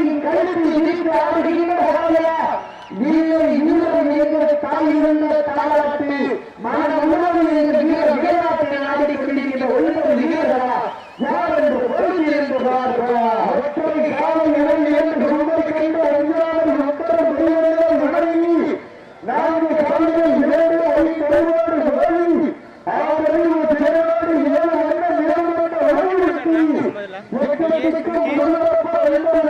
கருவியின் கருத்தில் இருந்து ஆடுகின்ற நீங்கள் இன்னும் எங்கள் தாய் இருந்த காலத்தில் மன உணவு எங்கள் வீர காலம் இரண்டு என்று ஒன்பது கைந்த ஒன்றாவது ஒத்தரம் புரிவதை மனைவி நான்கு காலங்கள் இரண்டு ஐந்து ஒருவோடு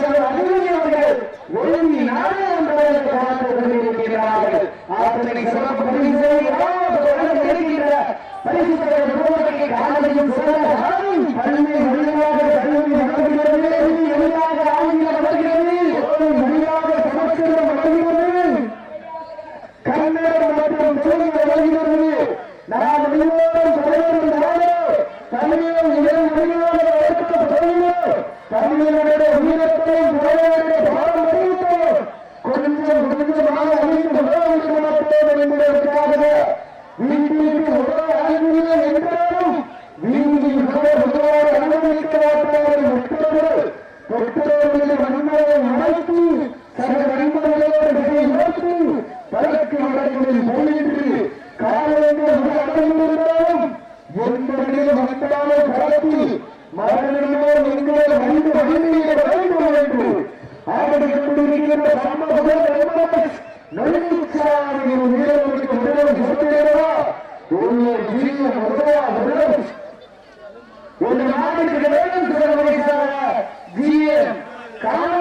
செல்வர் அன்புமணி அவர்கள் ஒழுங்கி நாடாளுமன்றத்தை பார்த்துக் கொண்டிருக்கிறார்கள் ஆத்தனை சிறப்பு பரிசை இருக்கின்ற பரிசு தலைவர் காலையும் சிறப்பாகவும் காலத்தில் மரணம் நீங்கள் மனித மகிழ்ச்சியை வழங்க வேண்டும். ஆடிக் கொண்டிருக்கின்ற சம்பவத்தை நெருங்கிச்சாரியில் வீரர்களுக்கு முதல்வர் சொல்கிறதா ஒரு ஜீவ ஒரு நாட்டுக்கு வேண்டும் சொல்ல காரணம்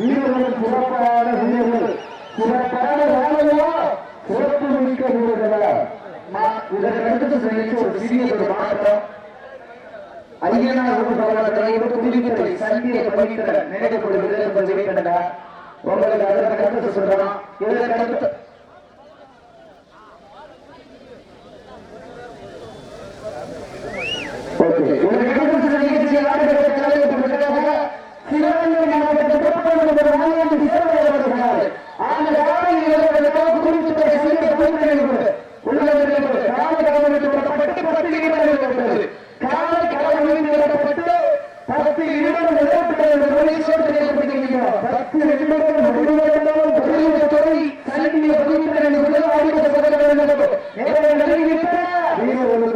வீரர்கள் சிறப்பான வீரர்கள்? சிறப்பான வேலையா சிறப்பு மிக்க வீரர்களா இதற்கடுத்து செல்லிக்கு ஒரு சிறிய ஒரு மாற்றம். ஐயனார் குடும்பத்தை புதுவித்தலை சந்தியை பணிக்கிற நினைக்கக்கூடிய வீரர்கள் கொஞ்சம் வேண்டா உங்களுக்கு அதற்கடுத்து சொல்றோம் இதற்கடுத்து ஓகே. வீரர்களுக்கு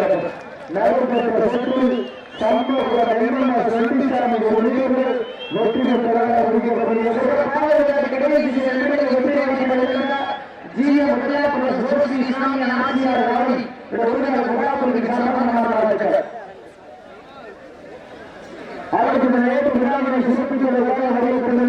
வேண்டும் நடைபெற்ற சுற்றில் சம்பவ நெல்வண்ண செல்விசாமி ஒழுங்கு வெற்றி பெற்றதாக அறிவிக்கப்படுகிறது அவருக்கு சிறப்பிக்க